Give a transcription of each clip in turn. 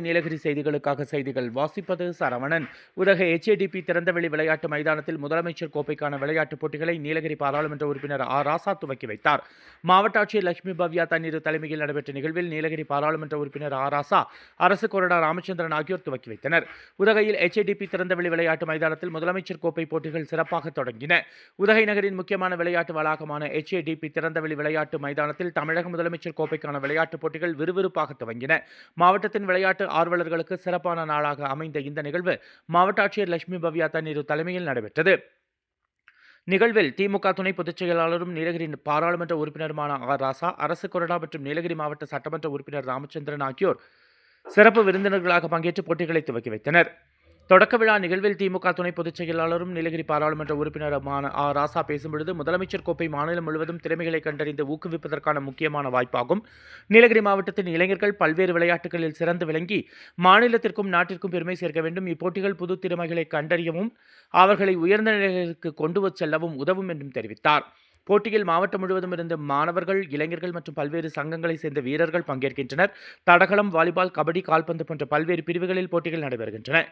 நீலகிரி செய்திகளுக்காக செய்திகள். வாசிப்பது சரவணன். உலக எச்ஏடிபி திறந்தவெளி விளையாட்டு மைதானத்தில் முதலமைச்சர் கோப்பைக்கான விளையாட்டுப் போட்டிகளை நீலகிரி பாராளுமன்ற உறுப்பினர் ஆர் ராசா துவக்கி வைத்தார். மாவட்ட ஆட்சியர் லட்சுமி பவ்யா தண்ணீர் தலைமையில் நடைபெற்ற நிகழ்வில் நீலகிரி பாராளுமன்ற உறுப்பினர் ஆர் ராசா அரசு கொறடா ராமச்சந்திரன் ஆகியோர் துவக்கி வைத்தனர். உதகையில் எச்ஏடிபி திறந்தவெளி விளையாட்டு மைதானத்தில் முதலமைச்சர் கோப்பை போட்டிகள் சிறப்பாக தொடங்கின. உதகை நகரின் முக்கியமான விளையாட்டு வளாகமான எச்ஏடிபி திறந்தவெளி விளையாட்டு மைதானத்தில் தமிழக முதலமைச்சர் கோப்பைக்கான விளையாட்டுப் போட்டிகள் விறுவிறுப்பாக துவங்கின. மாவட்டத்தின் விளையாட்டு ஆர்வலர்களுக்கு சிறப்பான நாளாக அமைந்த இந்த நிகழ்வு மாவட்ட ஆட்சியர் லட்சுமி பவ்யா தண்ணீர் தலைமையில் நடைபெற்றது. நிகழ்வில் திமுக துணை பொதுச் செயலாளரும் நீலகிரி பாராளுமன்ற உறுப்பினருமான ஆர் ராசா அரசு கொறடா மற்றும் நீலகிரி மாவட்ட சட்டமன்ற உறுப்பினர் ராமச்சந்திரன் ஆகியோர் சிறப்பு விருந்தினர்களாக பங்கேற்று போட்டிகளை துவக்கி வைத்தனர். தொடக்க விழா நிகழ்வில் திமுக துணை பொதுச் செயலாளரும் நீலகிரி பாராளுமன்ற உறுப்பினருமான ஆ. ராசா பேசும்பொழுது முதலமைச்சர் கோப்பை மாநிலம் முழுவதும் திறமைகளை கண்டறிந்து ஊக்குவிப்பதற்கான முக்கியமான வாய்ப்பாகும். நீலகிரி மாவட்டத்தின் இளைஞர்கள் பல்வேறு விளையாட்டுகளில் சிறந்து விளங்கி மாநிலத்திற்கும் நாட்டிற்கும் பெருமை சேர்க்க வேண்டும். இப்போட்டிகள் புது திறமைகளை கண்டறியவும் அவர்களை உயர்ந்த நிலைகளுக்கு கொண்டு செல்லவும் உதவும் என்றும் தெரிவித்தார். போட்டியில் மாவட்டம் முழுவதும் இருந்து மாணவர்கள் இளைஞர்கள் மற்றும் பல்வேறு சங்கங்களை சேர்ந்த வீரர்கள் பங்கேற்கின்றனர். தடகளம் வாலிபால் கபடி கால்பந்து போன்ற பல்வேறு பிரிவுகளில் போட்டிகள் நடைபெறுகின்றன.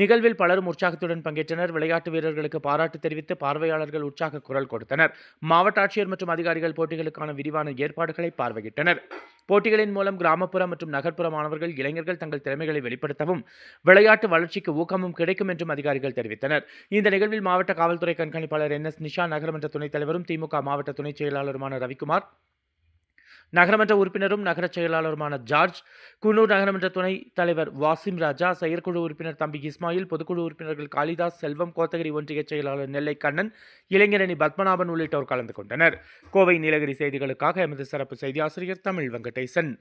நிகழ்வில் பலரும் உற்சாகத்துடன் பங்கேற்றனர். விளையாட்டு வீரர்களுக்கு பாராட்டு தெரிவித்து பார்வையாளர்கள் உற்சாக குரல் கொடுத்தனர். மாவட்ட ஆட்சியர் மற்றும் அதிகாரிகள் போட்டிகளுக்கான விரிவான ஏற்பாடுகளை பார்வையிட்டனர். போட்டிகளின் மூலம் கிராமப்புற மற்றும் நகர்ப்புற மாணவர்கள் இளைஞர்கள் தங்கள் திறமைகளை வெளிப்படுத்தவும் விளையாட்டு வளர்ச்சிக்கு ஊக்கமும் கிடைக்கும் என்றும் அதிகாரிகள் தெரிவித்தனர். இந்த நிகழ்வில் மாவட்ட காவல்துறை கண்காணிப்பாளர் என் எஸ் நிஷா நகரமன்ற துணைத் தலைவரும் திமுக மாவட்ட துணைச் செயலாளருமான ரவிக்குமார் நகரமன்ற உறுப்பினரும் நகர செயலாளருமான ஜார்ஜ் குன்னூர் நகரமன்ற துணைத் தலைவர் வாசிம் ராஜா செயற்குழு உறுப்பினர் தம்பி இஸ்மாயில் பொதுக்குழு உறுப்பினர்கள் காளிதாஸ் செல்வம் கோத்தகிரி ஒன்றிய செயலாளர் நெல்லை கண்ணன் இளைஞரணி பத்மநாபன் உள்ளிட்டோர் கலந்து கொண்டனர். கோவை நீலகிரி செய்திகளுக்காக எமது சிறப்பு செய்தி ஆசிரியர் தமிழ் வெங்கடேசன்.